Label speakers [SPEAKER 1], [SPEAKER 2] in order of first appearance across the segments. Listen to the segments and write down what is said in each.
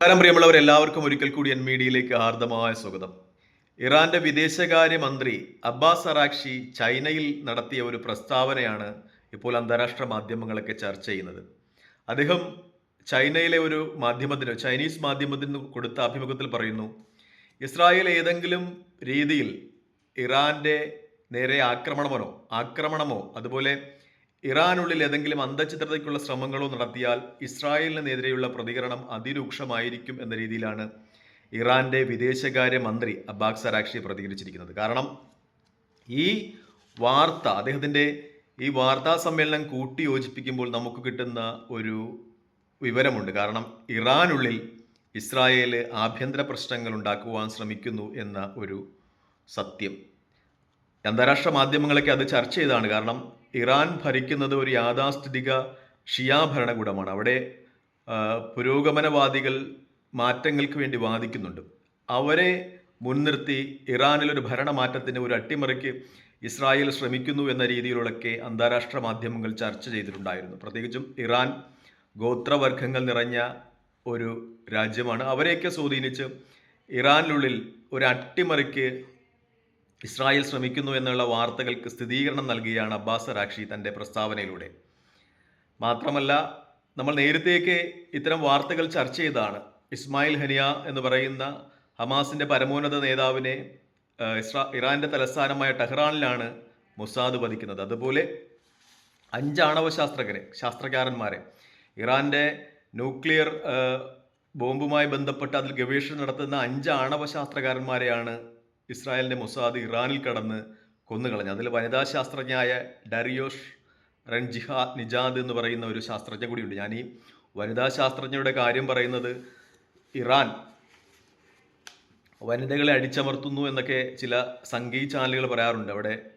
[SPEAKER 1] നമസ്കാരം പ്രിയമുള്ളവർ എല്ലാവർക്കും ഒരിക്കൽ കൂടി എൻ മീഡിയയിലേക്ക് ഹാർദമായ സ്വാഗതം. ഇറാന്റെ വിദേശകാര്യ മന്ത്രി അബ്ബാസ് അറാക്ഷി ചൈനയിൽ നടത്തിയ ഒരു പ്രസ്താവനയാണ് ഇപ്പോൾ അന്താരാഷ്ട്ര മാധ്യമങ്ങളൊക്കെ ചർച്ച ചെയ്യുന്നത്. അദ്ദേഹം ചൈനയിലെ ഒരു മാധ്യമത്തിന് ചൈനീസ് മാധ്യമത്തിന് കൊടുത്ത അഭിമുഖത്തിൽ പറയുന്നു ഇസ്രായേൽ ഏതെങ്കിലും രീതിയിൽ ഇറാന്റെ നേരെ ആക്രമണമോ ആക്രമണമോ അതുപോലെ ഇറാനുള്ളിൽ ഏതെങ്കിലും അന്ധചിത്രതയ്ക്കുള്ള ശ്രമങ്ങളോ നടത്തിയാൽ ഇസ്രായേലിനെതിരെയുള്ള പ്രതികരണം അതിരൂക്ഷമായിരിക്കും എന്ന രീതിയിലാണ് ഇറാന്റെ വിദേശകാര്യ മന്ത്രി അബ്ബാസ് സരാക്ഷി പ്രതികരിച്ചിരിക്കുന്നത്. കാരണം ഈ വാർത്ത അദ്ദേഹത്തിന്റെ ഈ വാർത്താ സമ്മേളനം കൂട്ടി യോജിപ്പിക്കുമ്പോൾ നമുക്ക് കിട്ടുന്ന ഒരു വിവരമുണ്ട്. കാരണം ഇറാനുള്ളിൽ ഇസ്രായേൽ ആഭ്യന്തര പ്രശ്നങ്ങൾ ഉണ്ടാക്കുവാൻ ശ്രമിക്കുന്നു എന്ന ഒരു സത്യം. അന്താരാഷ്ട്ര മാധ്യമങ്ങളൊക്കെ അത് ചർച്ച ചെയ്താണ്. കാരണം ഇറാൻ ഭരിക്കുന്നത് ഒരു യാഥാസ്ഥിതിക ഷിയാ ഭരണകൂടമാണ്. അവിടെ പുരോഗമനവാദികൾ മാറ്റങ്ങൾക്ക് വേണ്ടി വാദിക്കുന്നുണ്ട്. അവരെ മുൻനിർത്തി ഇറാനിലൊരു ഭരണമാറ്റത്തിന് ഒരു അട്ടിമറിക്ക് ഇസ്രായേൽ ശ്രമിക്കുന്നു എന്ന രീതിയിലൊക്കെ അന്താരാഷ്ട്ര മാധ്യമങ്ങൾ ചർച്ച ചെയ്തിട്ടുണ്ടായിരുന്നു. പ്രത്യേകിച്ചും ഇറാൻ ഗോത്രവർഗങ്ങൾ നിറഞ്ഞ ഒരു രാജ്യമാണ്. അവരെയൊക്കെ സ്വാധീനിച്ച് ഇറാനിലുള്ളിൽ ഒരു അട്ടിമറിക്ക് ഇസ്രായേൽ ശ്രമിക്കുന്നു എന്നുള്ള വാർത്തകൾക്ക് സ്ഥിരീകരണം നൽകുകയാണ് അബ്ബാസ് റാക്ഷി തന്റെ പ്രസ്താവനയിലൂടെ. മാത്രമല്ല നമ്മൾ നേരത്തെയൊക്കെ ഇത്തരം വാർത്തകൾ ചർച്ച ചെയ്താണ് ഇസ്മായിൽ ഹനിയ എന്ന് പറയുന്ന ഹമാസിന്റെ പരമോന്നത നേതാവിനെ ഇസ്രാ ഇറാന്റെ തലസ്ഥാനമായ ടെഹ്റാനിലാണ് മൊസാദ് വധിക്കുന്നത്. അതുപോലെ അഞ്ചാണവ ശാസ്ത്രജ്ഞരെ ശാസ്ത്രകാരന്മാരെ ഇറാന്റെ ന്യൂക്ലിയർ ബോംബുമായി ബന്ധപ്പെട്ട് അതിൽ ഗവേഷണം നടത്തുന്ന അഞ്ച് ആണവ ഇസ്രായേലിന്റെ മൊസാദ് ഇറാനിൽ കടന്ന് കൊന്നുകളഞ്ഞു. അതിൽ വനിതാ ശാസ്ത്രജ്ഞയായ ഡരിയോഷ് റൺജിഹ നിജാദ് എന്ന് പറയുന്ന ഒരു ശാസ്ത്രജ്ഞ കൂടിയുണ്ട്. ഞാൻ ഈ വനിതാ ശാസ്ത്രജ്ഞയുടെ കാര്യം പറയുന്നത് ഇറാൻ വനിതകളെ അടിച്ചമർത്തുന്നു എന്നൊക്കെ ചില സംഗീ ചാനലുകൾ പറയാറുണ്ട്. അവിടെ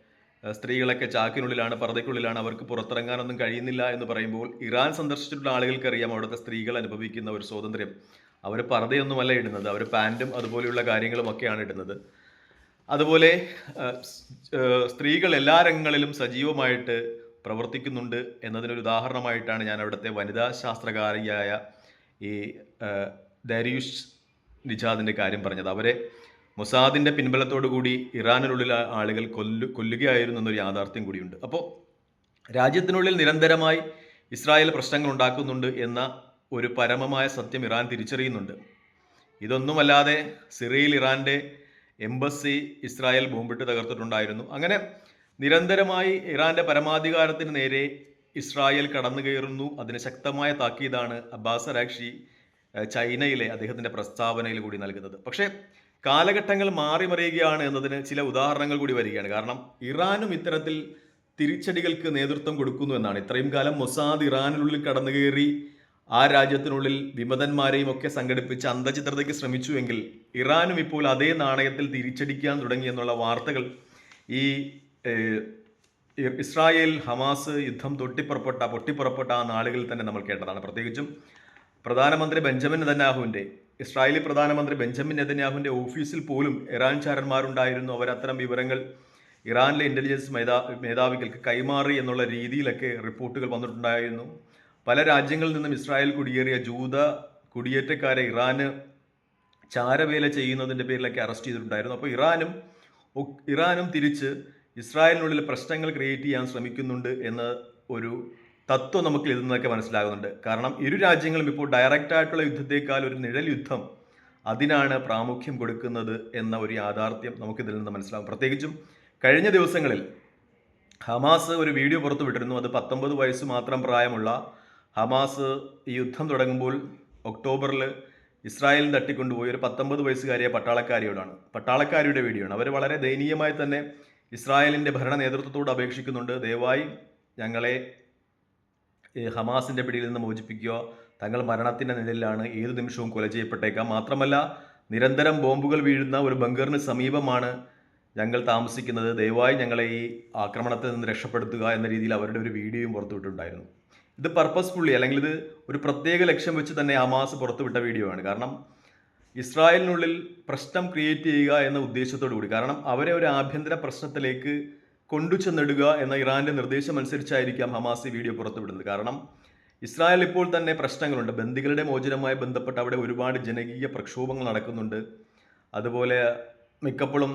[SPEAKER 1] സ്ത്രീകളൊക്കെ ചാക്കിനുള്ളിലാണ് പർദ്ദയ്ക്കുള്ളിലാണ് അവർക്ക് പുറത്തിറങ്ങാനൊന്നും കഴിയുന്നില്ല എന്ന് പറയുമ്പോൾ ഇറാൻ സന്ദർശിച്ചിട്ടുള്ള ആളുകൾക്കറിയാം അവിടുത്തെ സ്ത്രീകൾ അനുഭവിക്കുന്ന ഒരു സ്വാതന്ത്ര്യം. അവർ പർദ്ദയൊന്നുമല്ല ഇടുന്നത്. അവർ പാന്റും അതുപോലെയുള്ള കാര്യങ്ങളും ഒക്കെയാണ് ഇടുന്നത്. അതുപോലെ സ്ത്രീകൾ എല്ലാ രംഗങ്ങളിലും സജീവമായിട്ട് പ്രവർത്തിക്കുന്നുണ്ട് എന്നതിനൊരു ഉദാഹരണമായിട്ടാണ് ഞാൻ അവിടുത്തെ വനിതാ ശാസ്ത്രകാരിയായ ഈ ദരീഷ് നിജാദിന്റെ കാര്യം പറഞ്ഞത്. അവരെ മൊസാദിന്റെ കൂടി ഇറാനിലുള്ള ആളുകൾ കൊല്ലു കൊല്ലുകയായിരുന്നു എന്നൊരു യാഥാർത്ഥ്യം കൂടിയുണ്ട്. അപ്പോൾ രാജ്യത്തിനുള്ളിൽ നിരന്തരമായി ഇസ്രായേൽ പ്രശ്നങ്ങൾ ഉണ്ടാക്കുന്നുണ്ട് എന്ന ഒരു പരമമായ സത്യം ഇറാൻ തിരിച്ചറിയുന്നുണ്ട്. ഇതൊന്നുമല്ലാതെ സിറിയയിൽ ഇറാന്റെ എംബസി ഇസ്രായേൽ ബോംബിട്ട് തകർത്തിട്ടുണ്ടായിരുന്നു. അങ്ങനെ നിരന്തരമായി ഇറാന്റെ പരമാധികാരത്തിന് നേരെ ഇസ്രായേൽ കടന്നു കയറുന്നു. അതിന് ശക്തമായ താക്കീതാണ് അബ്ബാസ് അരാക്ഷി ചൈനയിലെ അദ്ദേഹത്തിന്റെ പ്രസ്താവനയിൽ കൂടി നൽകുന്നത്. പക്ഷേ കാലഘട്ടങ്ങൾ മാറി മറിയുകയാണ് എന്നതിന് ചില ഉദാഹരണങ്ങൾ കൂടി വരികയാണ്. കാരണം ഇറാനും ഇത്തരത്തിൽ തിരിച്ചടികൾക്ക് നേതൃത്വം കൊടുക്കുന്നു എന്നാണ്. ഇത്രയും കാലം മൊസാദ് ഇറാനിനുള്ളിൽ കടന്നു കയറി ആ രാജ്യത്തിനുള്ളിൽ വിമതന്മാരെയും ഒക്കെ സംഘടിപ്പിച്ച് അന്തചിത്രതയ്ക്ക് ശ്രമിച്ചുവെങ്കിൽ ഇറാനും ഇപ്പോൾ അതേ നാണയത്തിൽ തിരിച്ചടിക്കാൻ തുടങ്ങി എന്നുള്ള വാർത്തകൾ ഈ ഇസ്രായേൽ ഹമാസ് യുദ്ധം തൊട്ടിപ്പുറപ്പെട്ട പൊട്ടിപ്പുറപ്പെട്ട ആ നാളുകളിൽ തന്നെ നമ്മൾ കേട്ടതാണ്. പ്രത്യേകിച്ചും പ്രധാനമന്ത്രി ബെഞ്ചമിൻ നെതന്യാഹുവിന്റെ ഇസ്രായേലി പ്രധാനമന്ത്രി ബെഞ്ചമിൻ നെതന്യാഹുവിന്റെ ഓഫീസിൽ പോലും ഇറാൻ ചാരന്മാരുണ്ടായിരുന്നു. അവർ അത്തരം വിവരങ്ങൾ ഇറാനിലെ ഇന്റലിജൻസ് മേധാ മേധാവികൾക്ക് കൈമാറി എന്നുള്ള രീതിയിലൊക്കെ റിപ്പോർട്ടുകൾ വന്നിട്ടുണ്ടായിരുന്നു. പല രാജ്യങ്ങളിൽ നിന്നും ഇസ്രായേൽ കുടിയേറിയ ജൂത കുടിയേറ്റക്കാരെ ഇറാന് ചാരവേല ചെയ്യുന്നതിന്റെ പേരിലൊക്കെ അറസ്റ്റ് ചെയ്തിട്ടുണ്ടായിരുന്നു. അപ്പോൾ ഇറാനും ഇറാനും തിരിച്ച് ഇസ്രായേലിനുള്ളിൽ പ്രശ്നങ്ങൾ ക്രിയേറ്റ് ചെയ്യാൻ ശ്രമിക്കുന്നുണ്ട് എന്ന ഒരു തത്വം നമുക്ക് ഇതിൽ മനസ്സിലാകുന്നുണ്ട്. കാരണം ഇരു രാജ്യങ്ങളും ഇപ്പോൾ ഡയറക്റ്റ് ആയിട്ടുള്ള യുദ്ധത്തേക്കാൾ ഒരു നിഴൽ യുദ്ധം അതിനാണ് പ്രാമുഖ്യം കൊടുക്കുന്നത് എന്ന ഒരു യാഥാർത്ഥ്യം നമുക്കിതിൽ നിന്ന് മനസ്സിലാകും. പ്രത്യേകിച്ചും കഴിഞ്ഞ ദിവസങ്ങളിൽ ഹമാസ് ഒരു വീഡിയോ പുറത്തുവിട്ടിരുന്നു. അത് പത്തൊമ്പത് വയസ്സ് മാത്രം പ്രായമുള്ള ഹമാസ് ഈ യുദ്ധം തുടങ്ങുമ്പോൾ ഒക്ടോബറിൽ ഇസ്രായേലിൽ തട്ടിക്കൊണ്ടുപോയി ഒരു പത്തൊമ്പത് വയസ്സുകാരിയെ പട്ടാളക്കാരിയോടാണ്. പട്ടാളക്കാരിയുടെ വീഡിയോ ആണ്. അവർ വളരെ ദയനീയമായി തന്നെ ഇസ്രായേലിന്റെ ഭരണ നേതൃത്വത്തോട് അപേക്ഷിക്കുന്നുണ്ട്. ദയവായി ഞങ്ങളെ ഹമാസിന്റെ പിടിയിൽ നിന്ന് മോചിപ്പിക്കുക. തങ്ങൾ മരണത്തിന്റെ നിഴലിലാണ് ഏത് നിമിഷവും കൊല ചെയ്യപ്പെട്ടേക്കാം. മാത്രമല്ല നിരന്തരം ബോംബുകൾ വീഴുന്ന ഒരു ബങ്കറിന് സമീപമാണ് ഞങ്ങൾ താമസിക്കുന്നത്. ദയവായി ഞങ്ങളെ ഈ ആക്രമണത്തിൽ നിന്ന് രക്ഷപ്പെടുത്തുക എന്ന രീതിയിൽ അവരുടെ ഒരു വീഡിയോയും പുറത്തുവിട്ടിട്ടുണ്ടായിരുന്നു. ഇത് പർപ്പസ്ഫുള്ളി അല്ലെങ്കിൽ ഇത് ഒരു പ്രത്യേക ലക്ഷ്യം വെച്ച് തന്നെ ഹമാസ് പുറത്തുവിട്ട വീഡിയോ ആണ്. കാരണം ഇസ്രായേലിനുള്ളിൽ പ്രശ്നം ക്രിയേറ്റ് ചെയ്യുക എന്ന ഉദ്ദേശത്തോടു കൂടി. കാരണം അവരെ ഒരു ആഭ്യന്തര പ്രശ്നത്തിലേക്ക് കൊണ്ടുചെന്നിടുക എന്ന ഇറാന്റെ നിർദ്ദേശം അനുസരിച്ചായിരിക്കാം ഹമാസ് ഈ വീഡിയോ പുറത്തുവിടുന്നത്. കാരണം ഇസ്രായേൽ ഇപ്പോൾ തന്നെ പ്രശ്നങ്ങളുണ്ട്. ബന്ദികളുടെ മോചനവുമായി ബന്ധപ്പെട്ട് അവിടെ ഒരുപാട് ജനകീയ പ്രക്ഷോഭങ്ങൾ നടക്കുന്നുണ്ട്. അതുപോലെ മിക്കപ്പോഴും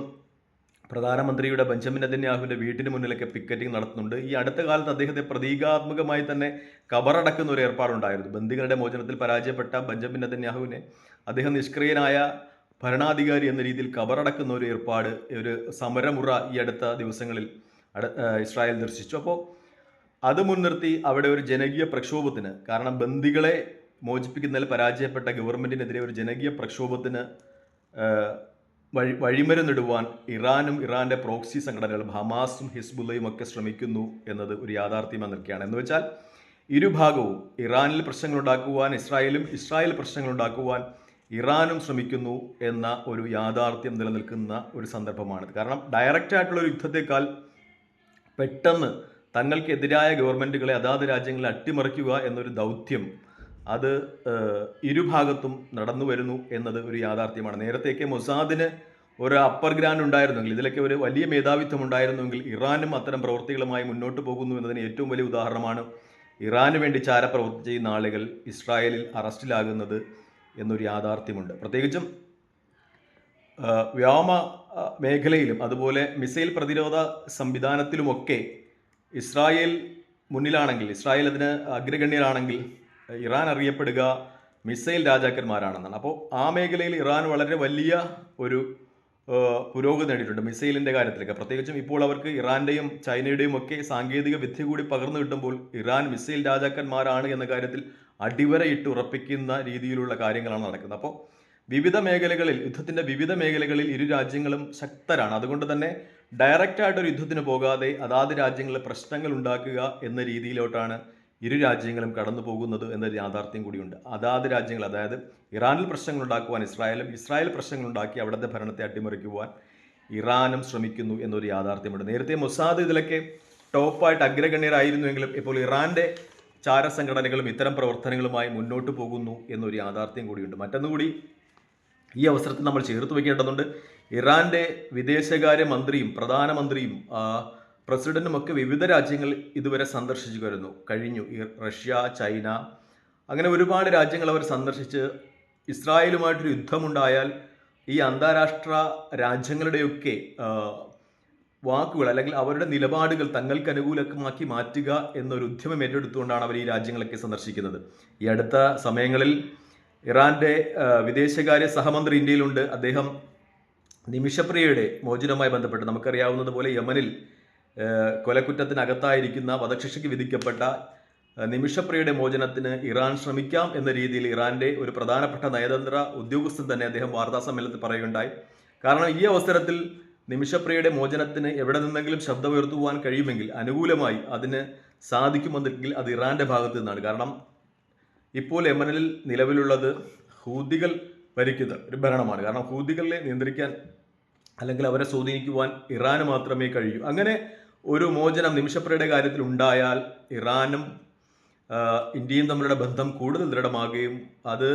[SPEAKER 1] പ്രധാനമന്ത്രിയുടെ ബെഞ്ചമിൻ നെതന്യാഹുവിന്റെ വീട്ടിന് മുന്നിലൊക്കെ പിക്കറ്റിംഗ് നടത്തുന്നുണ്ട്. ഈ അടുത്ത കാലത്ത് അദ്ദേഹത്തെ പ്രതീകാത്മകമായി തന്നെ കബറടക്കുന്ന ഒരു ഏർപ്പാടുണ്ടായിരുന്നു. ബന്ദികളുടെ മോചനത്തിൽ പരാജയപ്പെട്ട ബെഞ്ചമിൻ നെതന്യാഹുവിനെ അദ്ദേഹം നിഷ്ക്രിയനായ ഭരണാധികാരി എന്ന രീതിയിൽ കബറടക്കുന്ന ഒരു ഏർപ്പാട് ഒരു സമരമുറ ഈ അടുത്ത ദിവസങ്ങളിൽ ഇസ്രായേൽ ദർശിച്ചു. അപ്പോൾ അത് മുൻനിർത്തി അവിടെ ഒരു ജനകീയ പ്രക്ഷോഭത്തിന് കാരണം ബന്ദികളെ മോചിപ്പിക്കുന്നതിൽ പരാജയപ്പെട്ട ഗവൺമെന്റിനെതിരെ ഒരു ജനകീയ പ്രക്ഷോഭത്തിന് വഴി വഴിമരുന്നിടുവാൻ ഇറാനും ഇറാന്റെ പ്രോക്സി സംഘടനകളും ഹമാസും ഹിസ്ബുല്ലയും ഒക്കെ ശ്രമിക്കുന്നു എന്നത് ഒരു യാഥാർത്ഥ്യമായി നിൽക്കുകയാണ് എന്ന് വെച്ചാൽ ഇരുഭാഗവും ഇറാനിൽ പ്രശ്നങ്ങളുണ്ടാക്കുവാൻ ഇസ്രായേലും ഇസ്രായേൽ പ്രശ്നങ്ങളുണ്ടാക്കുവാൻ ഇറാനും ശ്രമിക്കുന്നു എന്ന ഒരു യാഥാർത്ഥ്യം നിലനിൽക്കുന്ന ഒരു സന്ദർഭമാണിത്. കാരണം ഡയറക്റ്റ് ആയിട്ടുള്ള ഒരു യുദ്ധത്തെക്കാൾ പെട്ടെന്ന് തങ്ങൾക്കെതിരായ ഗവൺമെന്റുകളെ അതാത് രാജ്യങ്ങളെ അട്ടിമറിക്കുക എന്നൊരു ദൗത്യം അത് ഇരുഭാഗത്തും നടന്നു വരുന്നു എന്നത് ഒരു യാഥാർത്ഥ്യമാണ്. നേരത്തെയൊക്കെ മൊസാദിന് ഒരു അപ്പർ ഗ്രാൻഡ് ഉണ്ടായിരുന്നെങ്കിൽ ഇതിലൊക്കെ ഒരു വലിയ മേധാവിത്വം ഉണ്ടായിരുന്നെങ്കിൽ ഇറാനും അത്തരം പ്രവൃത്തികളുമായി മുന്നോട്ട് പോകുന്നു എന്നതിന് ഏറ്റവും വലിയ ഉദാഹരണമാണ് ഇറാന് വേണ്ടി ചാര പ്രവർത്തി ചെയ്യുന്ന ആളുകൾ ഇസ്രായേലിൽ അറസ്റ്റിലാകുന്നത് എന്നൊരു യാഥാർത്ഥ്യമുണ്ട്. പ്രത്യേകിച്ചും വ്യോമ മേഖലയിലും അതുപോലെ മിസൈൽ പ്രതിരോധ സംവിധാനത്തിലുമൊക്കെ ഇസ്രായേൽ മുന്നിലാണെങ്കിൽ ഇസ്രായേൽ അതിന് അഗ്രഗണ്യരാണെങ്കിൽ ഇറാൻ അറിയപ്പെടുക മിസൈൽ രാജാക്കന്മാരാണെന്നാണ്. അപ്പോൾ ആ മേഖലയിൽ ഇറാൻ വളരെ വലിയ ഒരു പുരോഗതി നേടിയിട്ടുണ്ട് മിസൈലിന്റെ കാര്യത്തിലൊക്കെ. പ്രത്യേകിച്ചും ഇപ്പോൾ അവർക്ക് ഇറാന്റെയും ചൈനയുടെയും ഒക്കെ സാങ്കേതിക വിദ്യ കൂടി പകർന്നു കിട്ടുമ്പോൾ ഇറാൻ മിസൈൽ രാജാക്കന്മാരാണ് എന്ന കാര്യത്തിൽ അടിവരയിട്ട് ഉറപ്പിക്കുന്ന രീതിയിലുള്ള കാര്യങ്ങളാണ് നടക്കുന്നത്. അപ്പോൾ വിവിധ മേഖലകളിൽ യുദ്ധത്തിന്റെ വിവിധ മേഖലകളിൽ ഇരു രാജ്യങ്ങളും ശക്തരാണ്. അതുകൊണ്ട് തന്നെ ഡയറക്റ്റ് ആയിട്ട് ഒരു യുദ്ധത്തിന് പോകാതെ അതാത് രാജ്യങ്ങളിൽ പ്രശ്നങ്ങൾ ഉണ്ടാക്കുക എന്ന രീതിയിലോട്ടാണ് ഇരു രാജ്യങ്ങളും കടന്നു പോകുന്നത് എന്നൊരു യാഥാർത്ഥ്യം കൂടിയുണ്ട്. അതാത് രാജ്യങ്ങൾ അതായത് ഇറാനിൽ പ്രശ്നങ്ങൾ ഉണ്ടാക്കുവാൻ ഇസ്രായേലും ഇസ്രായേൽ പ്രശ്നങ്ങൾ ഉണ്ടാക്കി അവിടുത്തെ ഭരണത്തെ അട്ടിമറിക്കുവാൻ ഇറാനും ശ്രമിക്കുന്നു എന്നൊരു യാഥാർത്ഥ്യമുണ്ട്. നേരത്തെ മൊസാദ് ഇതിലൊക്കെ ടോപ്പായിട്ട് അഗ്രഗണ്യരായിരുന്നുവെങ്കിലും ഇപ്പോൾ ഇറാന്റെ ചാരസംഘടനകളും ഇത്തരം പ്രവർത്തനങ്ങളുമായി മുന്നോട്ട് പോകുന്നു എന്നൊരു യാഥാർത്ഥ്യം കൂടിയുണ്ട്. മറ്റൊന്നുകൂടി ഈ അവസരത്തിൽ നമ്മൾ ചേർത്ത് വയ്ക്കേണ്ടതുണ്ട്. ഇറാന്റെ വിദേശകാര്യ മന്ത്രിയും പ്രധാനമന്ത്രിയും ഒക്കെ വിവിധ രാജ്യങ്ങൾ ഇതുവരെ സന്ദർശിച്ചു വരുന്നു കഴിഞ്ഞു. ഈ റഷ്യ ചൈന അങ്ങനെ ഒരുപാട് രാജ്യങ്ങൾ അവർ സന്ദർശിച്ച് ഇസ്രായേലുമായിട്ടൊരു യുദ്ധമുണ്ടായാൽ ഈ അന്താരാഷ്ട്ര രാജ്യങ്ങളുടെയൊക്കെ വാക്കുകൾ അല്ലെങ്കിൽ അവരുടെ നിലപാടുകൾ തങ്ങൾക്ക് അനുകൂലമാക്കി മാറ്റുക എന്നൊരു ഉദ്യമം ഏറ്റെടുത്തുകൊണ്ടാണ് അവർ ഈ രാജ്യങ്ങളൊക്കെ സന്ദർശിക്കുന്നത്. ഈ അടുത്ത സമയങ്ങളിൽ ഇറാന്റെ വിദേശകാര്യ സഹമന്ത്രി ഇന്ത്യയിലുണ്ട്. അദ്ദേഹം നിമിഷപ്രിയയുടെ മോചനവുമായി ബന്ധപ്പെട്ട് നമുക്കറിയാവുന്നതുപോലെ യമനിൽ കൊലക്കുറ്റത്തിനകത്തായിരിക്കുന്ന വധശിക്ഷയ്ക്ക് വിധിക്കപ്പെട്ട നിമിഷപ്രിയുടെ മോചനത്തിന് ഇറാൻ ശ്രമിക്കാം എന്ന രീതിയിൽ ഇറാന്റെ ഒരു പ്രധാനപ്പെട്ട നയതന്ത്ര ഉദ്യോഗസ്ഥൻ തന്നെ അദ്ദേഹം വാർത്താ സമ്മേളനത്തിൽ പറയുകയുണ്ടായി. കാരണം ഈ അവസരത്തിൽ നിമിഷപ്രിയയുടെ മോചനത്തിന് എവിടെ നിന്നെങ്കിലും ശബ്ദമുയർത്തുവാൻ കഴിയുമെങ്കിൽ അനുകൂലമായി അതിന് സാധിക്കുമെന്നെങ്കിൽ അത് ഇറാന്റെ ഭാഗത്തു നിന്നാണ്. കാരണം ഇപ്പോൾ യമനിൽ നിലവിലുള്ളത് ഹൂദികൾ ഭരിക്കുന്ന ഒരു ഭരണമാണ്. കാരണം ഹൂദികളെ നിയന്ത്രിക്കാൻ അല്ലെങ്കിൽ അവരെ സ്വാധീനിക്കുവാൻ ഇറാന് മാത്രമേ കഴിയൂ. അങ്ങനെ ഒരു മോചനം നിമിഷപ്രയുടെ കാര്യത്തിൽ ഉണ്ടായാൽ ഇറാനും ഇന്ത്യയും തമ്മിലുള്ള ബന്ധം കൂടുതൽ ദൃഢമാകുകയും അത്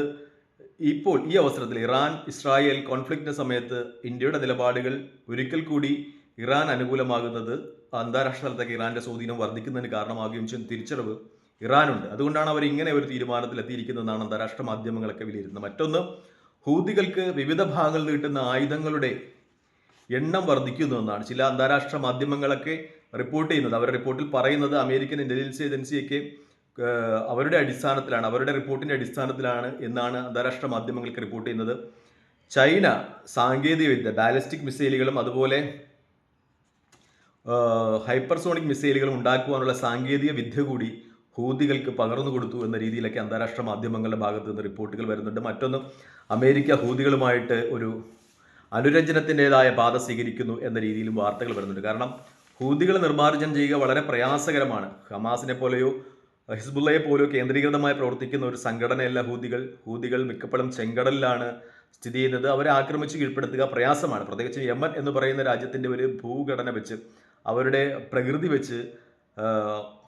[SPEAKER 1] ഇപ്പോൾ ഈ അവസരത്തിൽ ഇറാൻ ഇസ്രായേൽ കോൺഫ്ലിക്റ്റിന്റെ സമയത്ത് ഇന്ത്യയുടെ നിലപാടുകൾ ഒരിക്കൽ കൂടി ഇറാൻ അനുകൂലമാകുന്നത് അന്താരാഷ്ട്ര തലത്തേക്ക് ഇറാന്റെ സ്വാധീനം വർദ്ധിക്കുന്നതിന് കാരണമാകുകയും ചെയ്യുന്ന തിരിച്ചറിവ് ഇറാനുണ്ട്. അതുകൊണ്ടാണ് അവർ ഇങ്ങനെ ഒരു തീരുമാനത്തിൽ എത്തിയിരിക്കുന്നതെന്നാണ് അന്താരാഷ്ട്ര മാധ്യമങ്ങളൊക്കെ വിലയിരുത്തുന്നത്. മറ്റൊന്ന് ഹൂതികൾക്ക് വിവിധ ഭാഗങ്ങളിൽ കിട്ടുന്ന ആയുധങ്ങളുടെ എണ്ണം വർദ്ധിക്കുന്നു എന്നാണ്. ചില അന്താരാഷ്ട്ര മാധ്യമങ്ങളൊക്കെ റിപ്പോർട്ട് ചെയ്യുന്നത്. അവരുടെ റിപ്പോർട്ടിൽ പറയുന്നത് അമേരിക്കൻ ഇന്റലിജൻസ് ഏജൻസിയൊക്കെ അവരുടെ അടിസ്ഥാനത്തിലാണ് അവരുടെ റിപ്പോർട്ടിന്റെ അടിസ്ഥാനത്തിലാണ് എന്നാണ് അന്താരാഷ്ട്ര മാധ്യമങ്ങൾക്ക് റിപ്പോർട്ട് ചെയ്യുന്നത്. ചൈന സാങ്കേതിക സാങ്കേതികവിദ്യ ബാലിസ്റ്റിക് മിസൈലുകളും അതുപോലെ ഹൈപ്പർസോണിക് മിസൈലുകളും ഉണ്ടാക്കുവാനുള്ള സാങ്കേതിക വിദ്യ കൂടി ഹൂതികൾക്ക് പകർന്നു കൊടുത്തു എന്ന രീതിയിലൊക്കെ അന്താരാഷ്ട്ര മാധ്യമങ്ങളുടെ ഭാഗത്ത് നിന്ന് റിപ്പോർട്ടുകൾ വരുന്നുണ്ട്. മറ്റൊന്ന് അമേരിക്ക ഹൂതികളുമായിട്ട് ഒരു അനുരഞ്ജനത്തിന്റെതായ പാത സ്വീകരിക്കുന്നു എന്ന രീതിയിലും വാർത്തകൾ വരുന്നുണ്ട്. കാരണം ഹൂതികൾ നിർമ്മാർജനം ചെയ്യുക വളരെ പ്രയാസകരമാണ്. ഹമാസിനെ പോലെയോ ഹിസ്ബുള്ളയെ പോലെയോ കേന്ദ്രീകൃതമായി പ്രവർത്തിക്കുന്ന ഒരു സംഘടനയല്ല ഹൂതികൾ. ഹൂതികൾ മിക്കപ്പോഴും ചെങ്കടലിലാണ് സ്ഥിതി ചെയ്യുന്നത്. അവരെ ആക്രമിച്ച് കീഴ്പ്പെടുത്തുക പ്രയാസമാണ്. പ്രത്യേകിച്ച് യമൻ എന്ന് പറയുന്ന രാജ്യത്തിന്റെ ഒരു ഭൂഘടന വെച്ച് അവരുടെ പ്രകൃതി വെച്ച്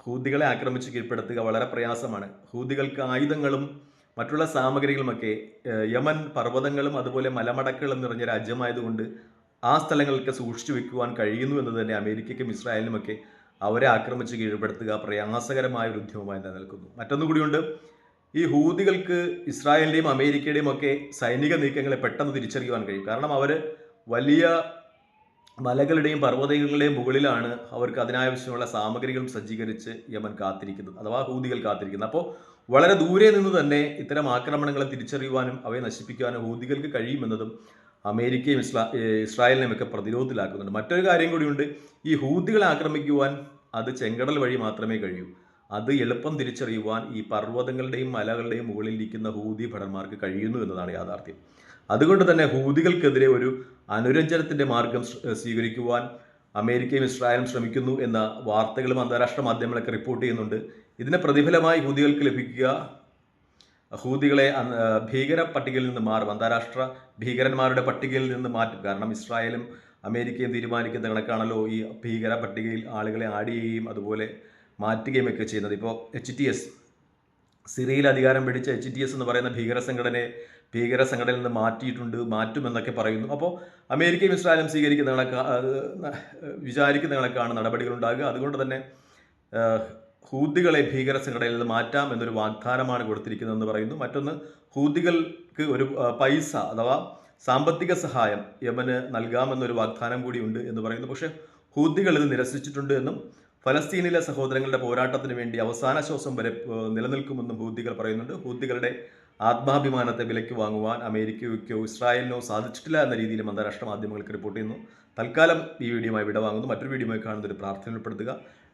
[SPEAKER 1] ഹൂതികളെ ആക്രമിച്ച് കീഴ്പ്പെടുത്തുക വളരെ പ്രയാസമാണ്. ഹൂതികൾക്ക് ആയുധങ്ങളും മറ്റുള്ള സാമഗ്രികളുമൊക്കെ യമൻ പർവതങ്ങളും അതുപോലെ മലമടക്കുകളും നിറഞ്ഞ രാജ്യമായതുകൊണ്ട് ആ സ്ഥലങ്ങളൊക്കെ സൂക്ഷിച്ചു വെക്കുവാൻ കഴിയുന്നു എന്ന് തന്നെ അമേരിക്കയ്ക്കും ഇസ്രായേലിനുമൊക്കെ അവരെ ആക്രമിച്ച് കീഴ്പ്പെടുത്തുക പ്രയാസകരമായ ഒരു ഉദ്യമമായി നിലനിൽക്കുന്നു. മറ്റൊന്നുകൂടിയുണ്ട് ഈ ഹൂതികൾക്ക് ഇസ്രായേലിന്റെയും അമേരിക്കയുടെയും ഒക്കെ സൈനിക നീക്കങ്ങളെ പെട്ടെന്ന് തിരിച്ചറിയുവാൻ കഴിയും. കാരണം അവർ വലിയ മലകളുടെയും പർവതങ്ങളുടെയും മുകളിലാണ് അവർക്ക് അതിനാവശ്യമുള്ള സാമഗ്രികളും സജ്ജീകരിച്ച് യമൻ കാത്തിരിക്കുന്നത് അഥവാ ഹൂതികൾ കാത്തിരിക്കുന്നത്. അപ്പോൾ വളരെ ദൂരെ നിന്ന് തന്നെ ഇത്തരം ആക്രമണങ്ങളെ തിരിച്ചറിയുവാനും അവയെ നശിപ്പിക്കുവാനും ഹൂതികൾക്ക് കഴിയുമെന്നതും അമേരിക്കയും ഇസ്ലാ ഇസ്രായേലിനെയൊക്കെ ഇസ്രായേലിനെയും പ്രതിരോധത്തിലാക്കുന്നുണ്ട്. മറ്റൊരു കാര്യം കൂടിയുണ്ട് ഈ ഹൂതികളെ ആക്രമിക്കുവാൻ അത് ചെങ്കടൽ വഴി മാത്രമേ കഴിയൂ. അത് എളുപ്പം തിരിച്ചറിയുവാൻ ഈ പർവതങ്ങളുടെയും മലകളുടെയും മുകളിലിരിക്കുന്ന ഹൂതി ഭടന്മാർക്ക് കഴിയുന്നു എന്നതാണ് യാഥാർത്ഥ്യം. അതുകൊണ്ട് തന്നെ ഹൂതികൾക്കെതിരെ ഒരു അനുരഞ്ജനത്തിന്റെ മാർഗം സ്വ- സ്വീകരിക്കുവാൻ അമേരിക്കയും ഇസ്രായേലും ശ്രമിക്കുന്നു എന്ന വാർത്തകളും അന്താരാഷ്ട്ര മാധ്യമങ്ങളൊക്കെ റിപ്പോർട്ട് ചെയ്യുന്നുണ്ട്. ഇതിന് പ്രതിഫലമായി ഹൂതികൾക്ക് ലഭിക്കുക ഹൂതികളെ ഭീകര പട്ടികയിൽ നിന്ന് മാറും. അന്താരാഷ്ട്ര ഭീകരന്മാരുടെ പട്ടികയിൽ നിന്ന് മാറ്റും. കാരണം ഇസ്രായേലും അമേരിക്കയും തീരുമാനിക്കുന്ന കണക്കാണല്ലോ ഈ ഭീകര പട്ടികയിൽ ആളുകളെ ആഡ് ചെയ്യുകയും അതുപോലെ മാറ്റുകയും ഒക്കെ ചെയ്യുന്നത്. ഇപ്പോൾ എച്ച് ടി എസ് സിറിയയിൽ അധികാരം പിടിച്ച എച്ച് ടി എസ് എന്ന് പറയുന്ന ഭീകര സംഘടനയെ ഭീകര സംഘടനയിൽ നിന്ന് മാറ്റിയിട്ടുണ്ട് മാറ്റുമെന്നൊക്കെ പറയുന്നു. അപ്പോൾ അമേരിക്കയും ഇസ്രായേലും സ്വീകരിക്കുന്ന കണക്കാ വിചാരിക്കുന്ന കണക്കാണ് നടപടികളുണ്ടാകുക അതുകൊണ്ട് തന്നെ ഏഹ്, ഹൂതികളെ ഭീകര സംഘടനയിൽ നിന്ന് മാറ്റാം എന്നൊരു വാഗ്ദാനമാണ് കൊടുത്തിരിക്കുന്നതെന്ന് പറയുന്നു. മറ്റൊന്ന് ഹൂദികൾക്ക് ഒരു പൈസ അഥവാ സാമ്പത്തിക സഹായം യമന് നൽകാമെന്നൊരു വാഗ്ദാനം കൂടിയുണ്ട് എന്ന് പറയുന്നു. പക്ഷേ ഹൂദികൾ ഇത് നിരസിച്ചിട്ടുണ്ട് എന്നും ഫലസ്തീനിലെ സഹോദരങ്ങളുടെ പോരാട്ടത്തിന് വേണ്ടി അവസാന ശ്വാസം വരെ നിലനിൽക്കുമെന്നും ഹൂദികൾ പറയുന്നുണ്ട്. ഹൂദികളുടെ ആത്മാഭിമാനത്തെ വിലയ്ക്ക് വാങ്ങുവാൻ അമേരിക്കയ്ക്കോ ഇസ്രായേലിനോ സാധിച്ചിട്ടില്ല എന്ന രീതിയിലും അന്താരാഷ്ട്ര മാധ്യമങ്ങൾക്ക് റിപ്പോർട്ട് ചെയ്യുന്നു. തൽക്കാലം ഈ വീഡിയോയുമായി വിടവാങ്ങുന്നു. മറ്റൊരു വീഡിയോയുമായി കാണുന്നൊരു പ്രാർത്ഥന ഉൾപ്പെടുത്തുക.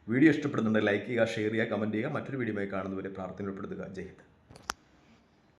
[SPEAKER 1] വീഡിയോ ഇഷ്ടപ്പെടുന്നുണ്ടെങ്കിൽ ലൈക്ക് ചെയ്യുക ഷെയർ ചെയ്യുക കമന്റ് ചെയ്യുക. മറ്റൊരു വീഡിയോയിൽ കാണുന്നവരെ പ്രാർത്ഥന ഉൾപ്പെടുത്തുക. ജയ് ഹിന്ദ്.